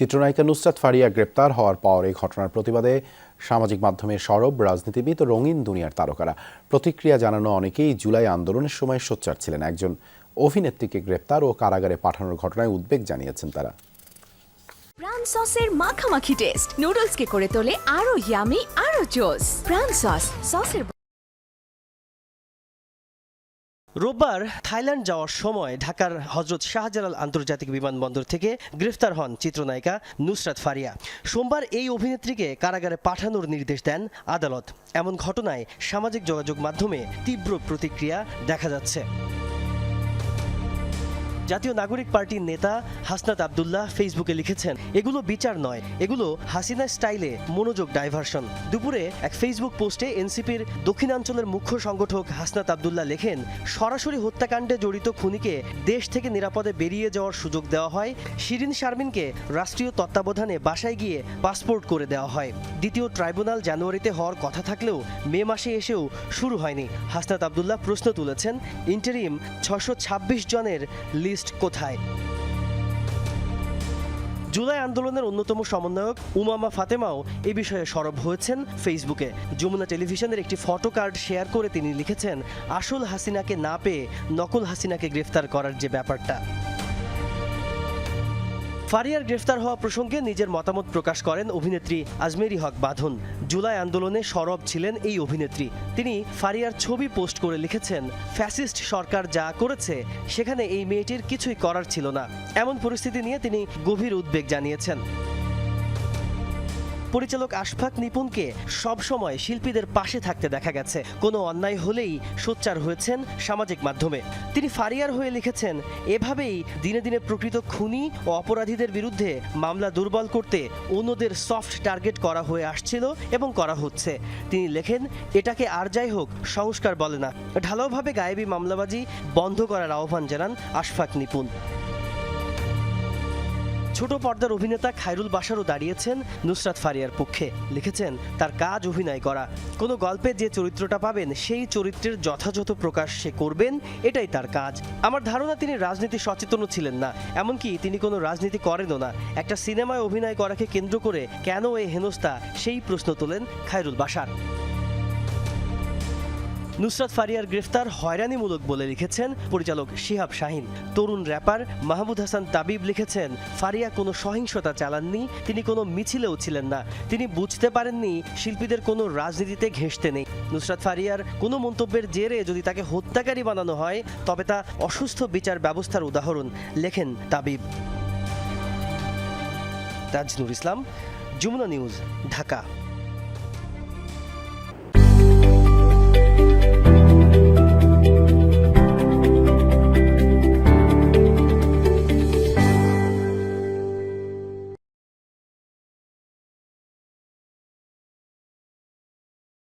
চিত্রনায়িকা নুসরাত ফারিয়া গ্রেপ্তার হওয়ার পর এই ঘটনার প্রতিবাদে সামাজিক মাধ্যমে সরব, রাজনীতিবিদ ও রঙিন দুনিয়ার তারকারা। প্রতিক্রিয়া জানানো অনেকেই জুলাই আন্দোলনের সময় সোচ্চার ছিলেন। একজন অভিনেত্রীকে গ্রেপ্তার ও কারাগারে পাঠানোর ঘটনায় উদ্বেগ জানিয়েছেন তারা। প্রাণ সসের মাখামাখি টেস্ট নুডলসকে করে তোলে আরও ইয়ামি আরও জোস প্রাণ সস সসের রোববার থাইল্যান্ড যাওয়ার সময় ঢাকার হজরত শাহজালাল আন্তর্জাতিক বিমানবন্দর থেকে গ্রেফতার হন চিত্রনায়িকা নুসরাত ফারিয়া। সোমবার এই অভিনেত্রীকে কারাগারে পাঠানোর নির্দেশ দেন আদালত। এমন ঘটনায় সামাজিক যোগাযোগ মাধ্যমে তীব্র প্রতিক্রিয়া দেখা যাচ্ছে। জাতীয় নাগরিক পার্টির নেতা হাসনাত আবদুল্লাহ ফেসবুকে লিখেছেন, এগুলো বিচার নয়, এগুলো হাসিনা স্টাইলে মনোযোগ ডাইভারশন। দুপুরে এক ফেসবুক পোস্টে এনসিপির দক্ষিণাঞ্চলের মুখ্য সংগঠক হাসনাত আবদুল্লাহ লেখেন, সরাসরি হত্যাকাণ্ডে জড়িত খুনিকে দেশ থেকে নিরাপদে বেরিয়ে যাওয়ার সুযোগ দেওয়া হয়। শিরিন শারমিনকে রাষ্ট্রীয় তত্ত্বাবধানে বাসায় গিয়ে পাসপোর্ট করে দেওয়া হয়। দ্বিতীয় ট্রাইব্যুনাল জানুয়ারিতে হওয়ার কথা থাকলেও মে মাসে এসেও শুরু হয়নি। হাসনাত আবদুল্লাহ প্রশ্ন তুলেছেন, ইন্টারিম ছশো জনের লিস্ট কোথায়? জুলাই আন্দোলনের অন্যতম সমন্বয়ক উমামা ফাতেমাও এ বিষয়ে সরব হয়েছেন ফেসবুকে। যমুনা টেলিভিশনের একটি ফটো কার্ড শেয়ার করে তিনি লিখেছেন, আসল হাসিনাকে না পেয়ে নকল হাসিনাকে গ্রেফতার করার যে ব্যাপারটা। ফারিয়ার গ্রেফতার হওয়া প্রসঙ্গে নিজের মতামত প্রকাশ করেন অভিনেত্রী আজমেরি হক বাঁধন। জুলাই আন্দোলনে সরব ছিলেন এই অভিনেত্রী। তিনি ফারিয়ার ছবি পোস্ট করে লিখেছেন, ফ্যাসিস্ট সরকার যা করেছে, সেখানে এই মেয়েটির কিছুই করার ছিল না। এমন পরিস্থিতি নিয়ে তিনি গভীর উদ্বেগ জানিয়েছেন। পরিচালক আশফাক নিপুণকে সবসময় শিল্পীদের পাশে থাকতে দেখা গেছে। কোনো অন্যায় হলেই সোচ্চার হয়েছেন সামাজিক মাধ্যমে। তিনি ফারিয়ার হয়ে লিখেছেন, এভাবেই দিনে দিনে প্রকৃত খুনি ও অপরাধীদের বিরুদ্ধে মামলা দুর্বল করতে অন্যদের সফট টার্গেট করা হয়ে আসছিল এবং করা হচ্ছে। তিনি লেখেন, এটাকে আর যাই হোক, সংস্কার বলে না। ঢালাওভাবে গায়েবী মামলাবাজি বন্ধ করার আহ্বান জানান আশফাক নিপুণ। ছোট পর্দার অভিনেতা খায়রুল বাসারও দাঁড়িয়েছেন নুসরাত ফারিয়ার পক্ষে। লিখেছেন, তার কাজ অভিনয় করা। কোনো গল্পে যে চরিত্রটা পাবেন, সেই চরিত্রের যথাযথ প্রকাশ সে করবেন, এটাই তার কাজ। আমার ধারণা, তিনি রাজনীতি সচেতনও ছিলেন না। এমনকি তিনি কোনো রাজনীতি করেনও না। একটা সিনেমায় অভিনয় করাকে কেন্দ্র করে কেন এই হেনস্থা, সেই প্রশ্ন তোলেন খায়রুল বাসার নুসরাত ফারিয়ার গ্রেফতার হয়রানিমূলক বলে লিখেছেন পরিচালক শিহাব শাহিন। তরুণ র্যাপার মাহমুদ হাসান তাবিব লিখেছেন, ফারিয়া কোনো সহিংসতা চালাননি, তিনি কোনো মিছিলেও ছিলেন না। তিনি বুঝতে পারেননি শিল্পীদের কোনো রাজনীতিতে ঘেঁষতে নেই। নুসরাত ফারিয়ার কোনো মন্তব্যের জেরে যদি তাকে হত্যাকারী বানানো হয়, তবে তা অসুস্থ বিচার ব্যবস্থার উদাহরণ, লেখেন তাবিব। তাজনুর ইসলাম, যমুনা নিউজ, ঢাকা।